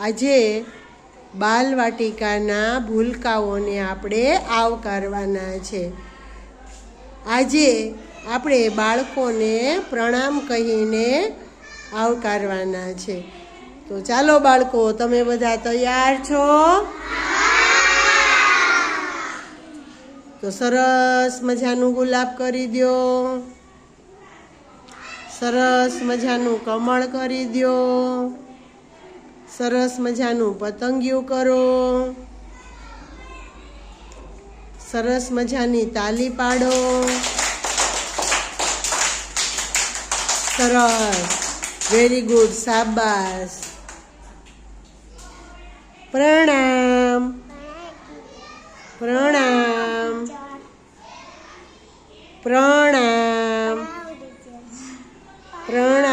આજે બાલવાટિકાના ભૂલકાઓને આપણે આવકારવાના છે. આજે આપણે બાળકોને પ્રણામ કહીને આવકારવાના છે. તો ચાલો બાળકો, તમે બધા તૈયાર છો? તો સરસ મજાનું ગુલાબ કરી દો સરસ મજાનું કમળ કરી દો સરસ મજાનું પતંગિયું કરો. સરસ મજાની તાલી પાડો. સરસ. વેરી ગુડ સાબાસ પ્રણામ. પ્રણામ. પ્રણામ. પ્રણામ.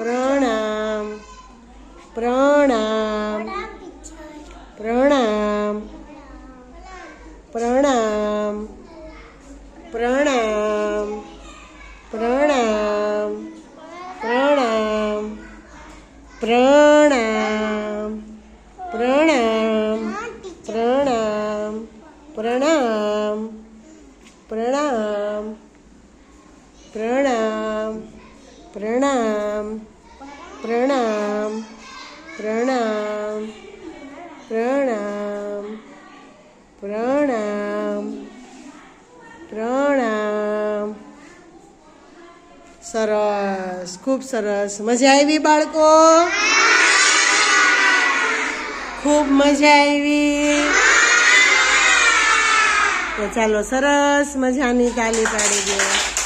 પ્રણામ પ્રણામ પ્રણામ પ્રણામ પ્રણામ પ્રણામ પ્રણામ પ્રણામ પ્રણામ પ્રણામ પ્રણામ પ્રણામ પ્રણામ પ્રણામ પ્રણામ પ્રણામ પ્રણામ પ્રણામ પ્રણામ. સરસ, ખૂબ સરસ. મજા આવી બાળકો? ખૂબ મજા આવી. તો ચાલો સરસ મજાની તાલી પાડી દો.